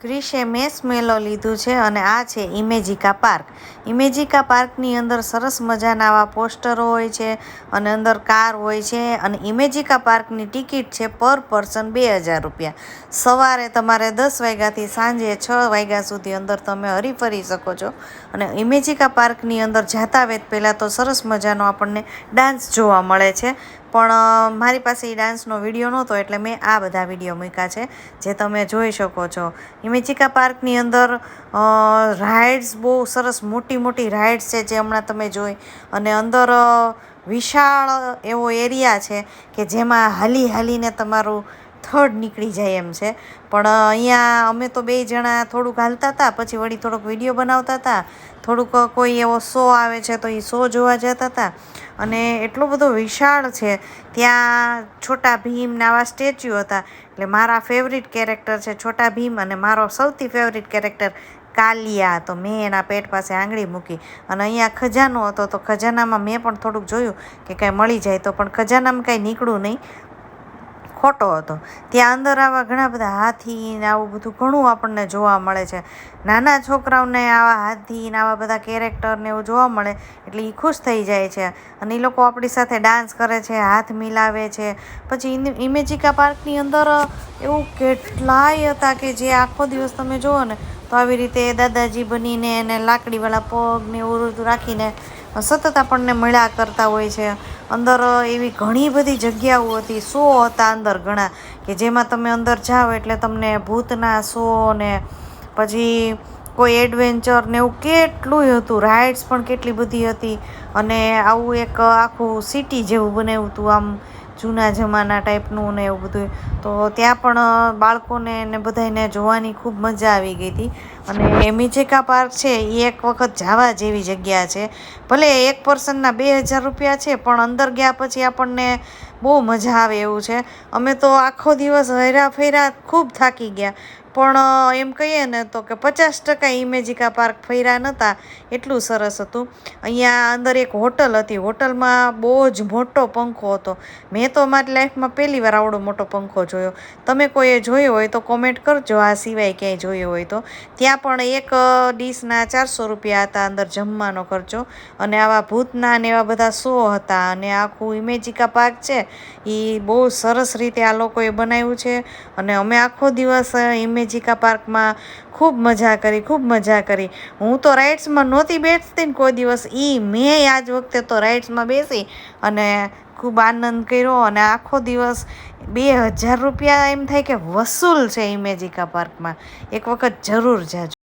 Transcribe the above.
ક્રિશે મેસ મેલો લીધું છે અને આ છે ઇમેજિકા પાર્ક. ઇમેજિકા પાર્કની અંદર સરસ મજાના આવા પોસ્ટરો હોય છે અને અંદર કાર હોય છે અને ઇમેજિકા પાર્કની ટિકિટ છે પર પર્સન બે હજાર રૂપિયા. સવારે તમારે દસ વાગ્યાથી સાંજે છ વાગ્યા સુધી અંદર તમે હરીફરી શકો છો અને ઇમેજિકા પાર્કની અંદર જાતા વેત પહેલાં તો સરસ મજાનો આપણને ડાન્સ જોવા મળે છે. પણ મારી પાસે એ ડાન્સનો વીડિયો નહોતો એટલે મેં આ બધા વીડિયો મૂક્યા છે, જે તમે જોઈ શકો છો. ઇમેજિકા પાર્કની અંદર રાઇડ્સ બહુ સરસ મોટી મોટી રાઇડ્સ છે જે હમણાં તમે જોઈ. અને અંદર વિશાળ એવો એરિયા છે કે જેમાં હાલી હાલીને તમારું થર્ડ નીકળી જાય એમ છે. પણ અહીંયા અમે તો બે જણા થોડુંક હાલતા હતા, પછી વળી થોડોક વીડિયો બનાવતા હતા. થોડુંક કોઈ એવો શો આવે છે તો એ શો જોવા જતા હતા. અને એટલો બધો વિશાળ છે, ત્યાં છોટા ભીમ ને આવા સ્ટેચ્યુ હતા. એટલે મારા ફેવરિટ કેરેક્ટર છે છોટા ભીમ અને મારો સૌથી ફેવરિટ કેરેક્ટર કાલિયા તો મેં એના પેટ પાસે આંગળી મૂકી. અને અહીંયા ખજાનો હતો, તો ખજાનામાં મેં પણ થોડુંક જોયું કે કાંઈ મળી જાય તો, પણ ખજાનામાં કાંઈ નીકળ્યું નહીં. ખોટો હતો. ત્યાં અંદર આવા ઘણા બધા હાથી ને આવું બધું ઘણું આપણને જોવા મળે છે. નાના છોકરાઓને આવા હાથી ને આવા બધા કેરેક્ટરને એવું જોવા મળે એટલે એ ખુશ થઈ જાય છે. અને એ લોકો આપણી સાથે ડાન્સ કરે છે, હાથ મિલાવે છે. પછી ઇમેજિકા પાર્કની અંદર એવું કેટલાય હતા કે જે આખો દિવસ તમે જુઓ ને, તો આવી રીતે દાદાજી બનીને એને લાકડીવાળા પગ ને એવું રાખીને સતત આપણને મળ્યા કરતા હોય છે. અંદર એવી ઘણી બધી જગ્યાઓ હતી, શો હતા અંદર ઘણા, કે જેમાં તમે અંદર જાઓ એટલે તમને ભૂતના શો ને પછી કોઈ એડવેન્ચર ને એવું કેટલું હતું રાઇડ્સ પણ કેટલી બધી હતી. અને આવું એક આખું સિટી જેવું બનાવ્યું હતું આમ. જૂના જમાના ટાઈપનું ને એવું બધું તો ત્યાં પણ બાળકોને ને બધાને જોવાની ખૂબ મજા આવી ગઈ હતી. અને મિજેકા પાર્ક છે, એ એક વખત જવા જેવી જગ્યા છે. ભલે એક પર્સનના બે હજાર રૂપિયા છે, પણ અંદર ગયા પછી આપણને બહુ મજા આવે એવું છે. અમે તો આખો દિવસ હૈરા ફેરા ખૂબ થાકી ગયા. પણ એમ કહીએ ને તો કે પચાસ ટકા ઇમેજિકા પાર્ક ફર્યા નહોતા એટલું સરસ હતું. અહીંયા અંદર એક હોટલ હતી. હોટલમાં બહુ જ મોટો પંખો હતો. મેં તો મારી લાઈફમાં પહેલી વાર આવડો મોટો પંખો જોયો. તમે કોઈએ જોયો હોય તો કોમેન્ટ કરજો. આ સિવાય ક્યાંય જોયો હોય તો. ત્યાં પણ એક ડીશના ચારસો રૂપિયા હતા અંદર જમવાનો ખર્ચો. અને આવા ભૂતના ને એવા બધા શો હતા. અને આખું ઇમેજિકા પાર્ક છે એ બહુ સરસ રીતે આ લોકોએ બનાવ્યું છે. અને અમે આખો દિવસ અ, ઇમેજિકા પાર્કમાં ખૂબ મજા કરી, ખૂબ મજા કરી. હું તો રાઇડ્સમાં નહોતી બેસતી ને કોઈ દિવસ એ મેં આજ વખતે તો રાઇડ્સમાં બેસી અને ખૂબ આનંદ કર્યો અને આખો દિવસ બે હજાર રૂપિયા એમ થાય કે વસૂલ છે ઇમેજિકા પાર્કમાં. એક વખત જરૂર જાજો.